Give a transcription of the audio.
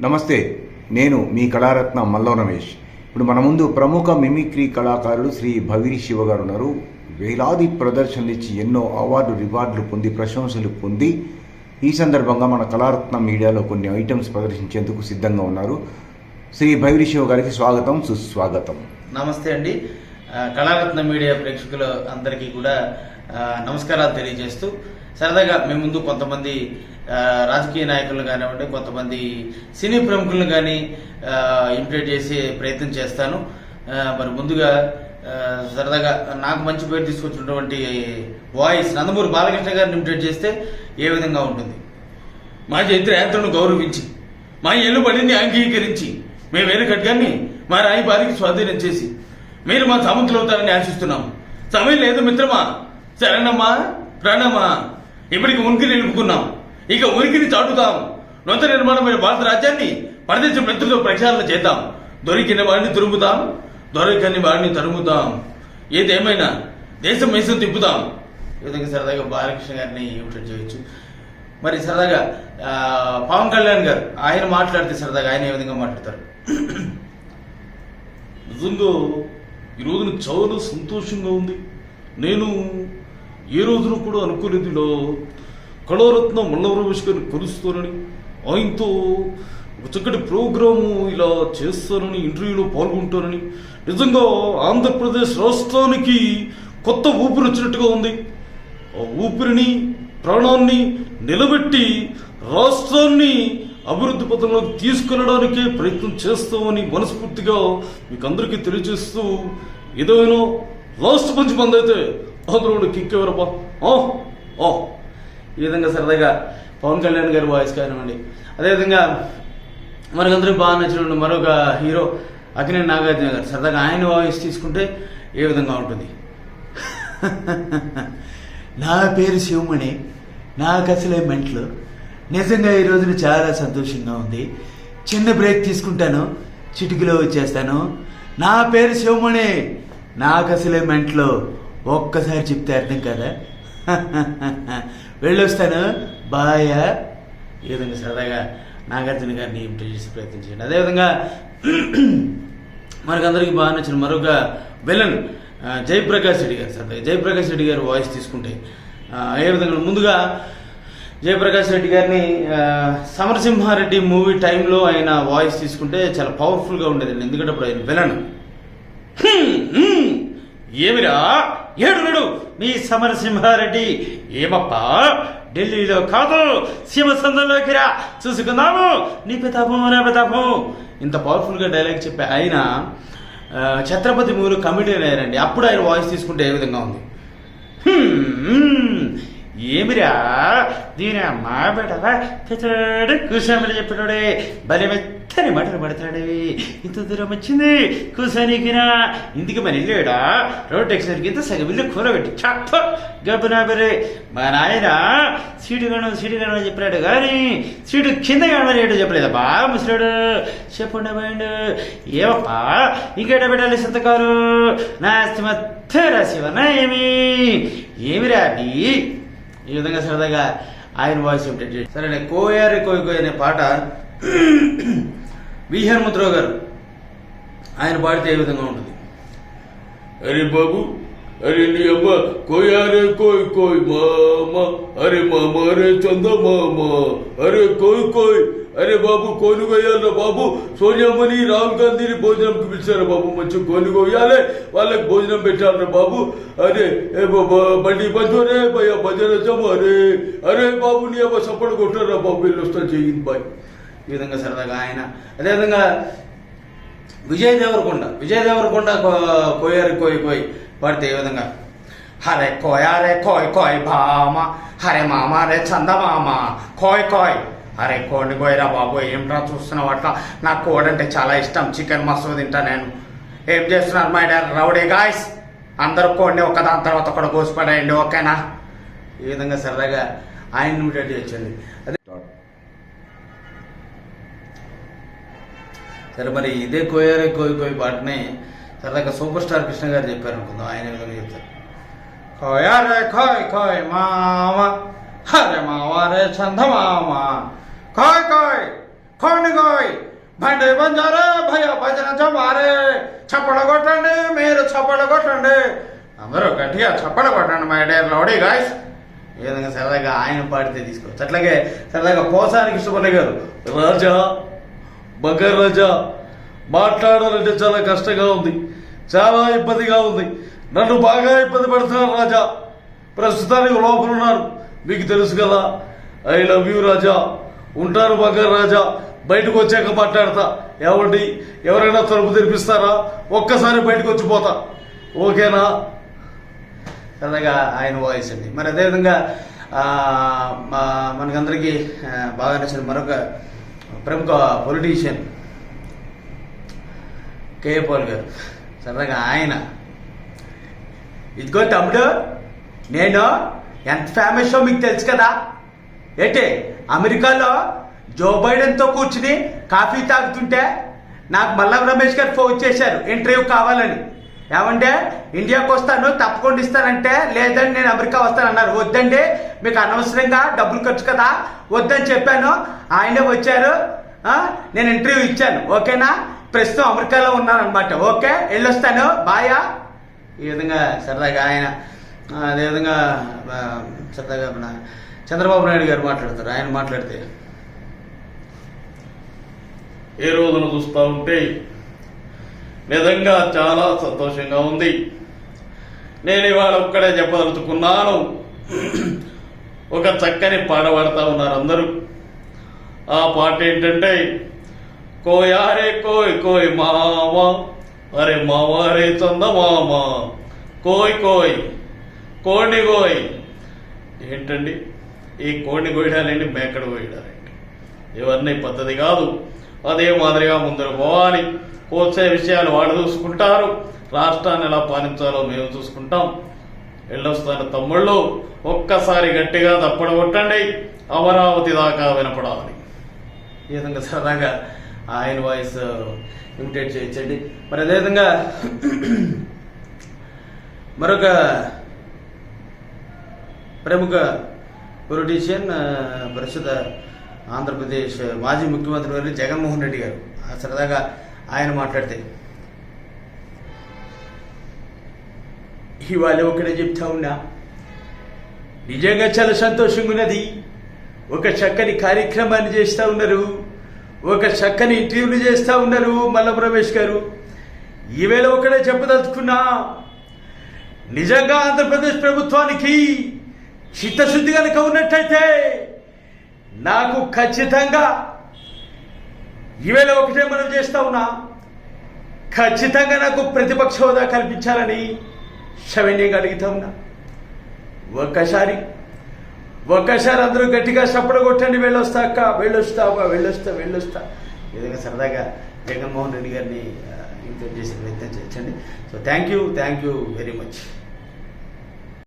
నమస్తే నేను మీ కళారత్న మల్లో రమేష్. ఇప్పుడు మన ముందు ప్రముఖ మిమిక్రీ కళాకారుడు శ్రీ భవిరి శివ గారు ఉన్నారు. వేలాది ప్రదర్శనలు ఇచ్చి ఎన్నో అవార్డు రివార్డులు పొంది ప్రశంసలు పొంది ఈ సందర్భంగా మన కళారత్న మీడియాలో కొన్ని ఐటమ్స్ ప్రదర్శించేందుకు సిద్ధంగా ఉన్నారు. శ్రీ భైరి శివ గారికి స్వాగతం సుస్వాగతం. నమస్తే అండి. కళారత్న మీడియా ప్రేక్షకుల అందరికీ కూడా నమస్కారాలు తెలియజేస్తూ సరదాగా మేము ముందు కొంతమంది రాజకీయ నాయకులను కానివ్వండి కొంతమంది సినీ ప్రముఖులను కానీ ఇంప్లీట్ చేసే ప్రయత్నం చేస్తాను. మరి ముందుగా సరదాగా నాకు మంచి పేరు తీసుకొచ్చినటువంటి వాయిస్ నందమూరి బాలకృష్ణ గారిని ఇంప్లీట్ చేస్తే ఏ విధంగా ఉంటుంది? మా చరిత్రను గౌరవించి మా ఇల్లు పనిని అంగీకరించి మేము వేరు మా రాయి బారికి స్వాధీనం చేసి మీరు మా సామంతులు అవుతారని సమయం లేదు మిత్రమా. శరణమ్మా ప్రణమా ఇప్పటికి ఉనికిని నిలుపుకున్నాం. ఇక ఉనికిని చాటుతాం. నొంత నిర్మాణమైన భారత రాజ్యాన్ని పరదేశ మిత్రులతో ప్రక్షాళన చేద్దాం. దొరికిన వారిని తురుముతాం. దొరకని వారిని తరుముతాం. ఏదేమైనా దేశం మేసం తిప్పుతాం. ఈ విధంగా సరదాగా బాలకృష్ణ గారిని ఇమిటేట్ చేయొచ్చు మరి సరదాగా పవన్ కళ్యాణ్ గారు ఆయన మాట్లాడితే సరదాగా ఆయన ఏ విధంగా మాట్లాడతారు? నిజంగా ఈ రోజున చాలా సంతోషంగా ఉంది. నేను ఏ రోజున కూడా అనుకోలేదు ఇలా కళారత్న మల్లవరమేష్ గారిని కలుస్తానని ఆయనతో ఒక చక్కటి ప్రోగ్రాము ఇలా చేస్తానని ఇంటర్వ్యూలో పాల్గొంటానని నిజంగా ఆంధ్రప్రదేశ్ రాష్ట్రానికి కొత్త ఊపిరి వచ్చినట్టుగా ఉంది. ఆ ఊపిరిని ప్రాణాన్ని నిలబెట్టి రాష్ట్రాన్ని అభివృద్ధి పథంలోకి తీసుకెళ్ళడానికే ప్రయత్నం చేస్తామని మనస్ఫూర్తిగా మీకు అందరికీ తెలియజేస్తూ ఏదైనా లాస్ట్ మంచి మంది అయితే అందులో కిక్ ఎవరబ్బా ఆ, ఈ విధంగా సరదాగా పవన్ కళ్యాణ్ గారి వాయిస్ కానివ్వండి. అదేవిధంగా మనకందరూ బాగా నచ్చినటువంటి మరొక హీరో అకినేని నాగార్జున గారు. సరదాగా ఆయన వాయిస్ తీసుకుంటే ఏ విధంగా ఉంటుంది? నా పేరు శివమణి. నాకు అసలే మెంట్లు. నిజంగా ఈ రోజున చాలా సంతోషంగా ఉంది. చిన్న బ్రేక్ తీసుకుంటాను. చిటికలో వచ్చేస్తాను. నా పేరు శివమణి. నాకు అసలే మెంట్లో. ఒక్కసారి చెప్తే అర్థం కదా? వెళ్ళొస్తాను. బాయ. ఈ విధంగా సరదాగా నాగార్జున గారిని ఇంప్రెస్ చేసే ప్రయత్నం చేయండి. అదేవిధంగా మనకందరికి బాగా నచ్చిన మరొక విలన్ జయప్రకాష్ రెడ్డి గారు సరదాగా. జయప్రకాష్ రెడ్డి గారు వాయిస్ తీసుకుంటే ఏ విధంగా ముందుగా జయప్రకాష్ రెడ్డి గారిని సమరసింహారెడ్డి మూవీ టైంలో ఆయన వాయిస్ తీసుకుంటే చాలా పవర్ఫుల్గా ఉండేదండి. ఎందుకంటే అప్పుడు ఆయన విలన్. ఏమిరా? ఏడు మీ సమరసింహారెడ్డి. ఏమప్పా? ఢిల్లీలో కాదు సీమసందంలోకి రా. చూసుకుందాము. నీ ప్రతాపం నా ప్రతాపం ఇంత పవర్ఫుల్గా డైలాగ్ చెప్పే ఆయన ఛత్రపతి మూలు కమిడియన్ అయ్యారండి. అప్పుడు ఆయన వాయిస్ తీసుకుంటే ఏ విధంగా ఉంది? ఏమిరా? దీని అమ్మా బేటవా కూర్చోమని చెప్పినోడే భలే మెత్తని మాటలు పడతాడవి. ఇంత దూరం వచ్చింది. కూసానికినా ఇందుకు మన ఇల్లేడా రోడ్ ఎక్సిడెంట్కి ఇంత సగం ఇల్లు కూర పెట్టి చప్ప గబ్బునా బరే మా నాయన సీటు గణం సీటు గణం చెప్పాడు కానీ సీటు కింద గణమని ఏడు చెప్పలేదు బా ముసలాడు? చెప్పండి పోయిండు ఏమప్పా? ఇంకేట పెట్టాలి సంతకాలు? నా ఆస్తి మొత్తం రాసివన్నా ఏమి? ఏమి రాబి ఈ విధంగా సరదాగా ఆయన వాయిస్ ఉంటే సరే కోయారి కోయి కోయి అనే పాట వి హనుమంతరావు గారు ఆయన పాడితే ఏ విధంగా ఉంటుంది? అరే బాబు అరే నీ అమ్మ కోయారే కోయ్ కోయ్ మామ అరే మామ అరే చంద మామ అరే కోయ్ కోయ్. అరే బాబు కోని బాబు సోనియామణి రాహుల్ గాంధీని భోజనంకి పిలిచారు బాబు మంచి కోని వాళ్ళకి భోజనం పెట్టాలరా బాబు. అరే ఏ బాబా బండి బంధురే భయ భజన అరే అరే బాబు నీ అమ్మ సపోర్ట్ కొట్టారా బాబు వీళ్ళు వస్తా చేయింది బాయ్. ఈ విధంగా సరదాగా ఆయన అదేవిధంగా విజయ్ దేవరకొండ విజయ్ దేవరకొండ కో- కోయారి కోయి కోయి పాడితే ఏ విధంగా హరే కోయారే కోయ్ కోయ్ భామ హరే మామ రే చందమామ కోయ్ కోయ్ అరే కోడిని కోయరా బాబు ఏమిట్రా చూస్తున్నావు అట్లా? నాకు కోడి అంటే చాలా ఇష్టం చికెన్ మస్తు తింటా నేను. ఏం చేస్తున్నారు మై డాడ్ రౌడీ గాయస్? అందరూ కోడిని ఒకదాని తర్వాత ఒకటి కోసిపడేయండి ఓకేనా? ఈ విధంగా సరదాగా ఆయన ఇమిటేట్ చేయొచ్చండి సరే మరి ఇదే కోయారే కోయి కోయి పాటని సరదాగా సూపర్ స్టార్ కృష్ణ గారు చెప్పారు అనుకుందాం ఆయన ఏ చెప్తారు. కోయారే కోయ్ కోయ్ మామ హరే మామ రే చందమామ. కోయ్ కోయ్ కోణిగోయ్ బండి బంజారే భయ భజన చమారే చప్పడ కొట్టండి మీరు చప్పడ కొట్టండి. అందరూ గట్టిగా చప్పడ కొట్టండి మై డేర్ లౌడీ గాయస్ ఈ విధంగా సరదాగా ఆయన పాడితే తీసుకోవచ్చు అట్లాగే సరదాగా పోసానికి ఇష్టపడే గారు రోజా. బగర్ రాజా మాట్లాడాలంటే చాలా కష్టంగా ఉంది చాలా ఇబ్బందిగా ఉంది. నన్ను బాగా ఇబ్బంది పెడుతున్నారు రాజా. ప్రస్తుతానికి లోపల ఉన్నారు మీకు తెలుసు కదా ఐ లవ్ యూ రాజా. ఉంటాను బగర్ రాజా. బయటకు వచ్చాక మాట్లాడతా. ఏమండి ఎవరైనా తలుపు తెరిపిస్తారా? ఒక్కసారి బయటకు వచ్చిపోతా ఓకేనా? సరదాగా ఆయన వాయిస్ అండి. మరి అదేవిధంగా మా- మనకందరికీ బాగా నచ్చిన మరొక ప్రముఖ పొలిటీషియన్ కేఏ పాల్ గారు. సరదాగా ఆయన. ఇదిగో తమ్ముడు నేను ఎంత ఫేమస్ మీకు తెలుసు కదా? ఏంటి? అమెరికాలో జో బైడెన్తో కూర్చుని కాఫీ తాగుతుంటే నాకు మల్లం రమేష్ గారు ఫోన్ చేశారు ఇంటర్వ్యూ కావాలని. ఏమంటే ఇండియాకి వస్తాను తప్పకుండా ఇస్తానంటే లేదండి నేను అమెరికా వస్తాను అన్నారు. వద్దండి మీకు అనవసరంగా డబ్బులు ఖర్చు కదా వద్దని చెప్పాను. ఆయనే వచ్చారు. నేను ఇంటర్వ్యూ ఇచ్చాను. ఓకేనా? ప్రస్తుతం అమెరికాలో ఉన్నాను అనమాట ఓకే వెళ్ళొస్తాను. బాయా ఈ విధంగా సరదాగా ఆయన అదే అదేవిధంగా సరదాగా మన చంద్రబాబు నాయుడు గారు మాట్లాడతారు. ఆయన మాట్లాడితే ఏ రోజున చూస్తూ ఉంటే నిజంగా చాలా సంతోషంగా ఉంది. నేను ఇవాళ ఒక్కడే చెప్పదలుచుకున్నాను. ఒక చక్కని పాట పాడుతూ ఉన్నారు అందరూ. ఆ పాట ఏంటంటే కోయారే కోయ్ కోయ్ మావా అరే మావారే చంద మామా కోయ్ కోయ్ కోడిని కోయ్. ఏంటండి? ఈ కోడిని కోయడాలేంటి? మేకడు కోయడాలేంటి? ఇవన్నీ పద్ధతి కాదు. అదే మాదిరిగా ముందర పోవాలి. కోల్చే విషయాలు వాళ్ళు చూసుకుంటారు. రాష్ట్రాన్ని ఎలా పాలించాలో మేము చూసుకుంటాం. వెళ్ళొస్తాను తమ్ముళ్ళు ఒక్కసారి గట్టిగా తప్పడ కొట్టండి. అమరావతి దాకా వినపడాలి. ఈ విధంగా సరదాగా ఆయన వాయిస్ ఇమిటేట్ చేయించండి. మరి అదేవిధంగా మరొక ప్రముఖ పొలిటీషియన్ ప్రస్తుత ఆంధ్రప్రదేశ్ మాజీ ముఖ్యమంత్రి వారు జగన్మోహన్ రెడ్డి గారు. ఆ సరదాగా ఆయన మాట్లాడితే ఇవాళ ఒకటే చెప్తా ఉన్నా నిజంగా చాలా సంతోషంగా ఉన్నది ఒక చక్కని కార్యక్రమాన్ని చేస్తూ ఉన్నారు. ఒక చక్కని ఇంటర్వ్యూలు చేస్తూ ఉన్నారు మల్ల రమేష్ గారు. ఈవేళ ఒకటే చెప్పదలుచుకున్నా నిజంగా ఆంధ్రప్రదేశ్ ప్రభుత్వానికి చిత్తశుద్ధి కనుక ఉన్నట్టయితే నాకు ఖచ్చితంగా ఈవేళ ఒకటే మనం చేస్తా ఉన్నా. ఖచ్చితంగా నాకు ప్రతిపక్ష హోదా కల్పించాలని సవైన్యంగా అడుగుతా ఉన్నా. ఒక్కసారి ఒక్కసారి అందరూ గట్టిగా చప్పడ కొట్టండి వెళ్ళొస్తా అక్క వెళ్ళొస్తా వెళ్ళొస్తా విధంగా సరదాగా జగన్మోహన్ రెడ్డి గారిని ఇంటర్ చేసే ప్రయత్నం చేయొచ్చండి. So thank you thank you very much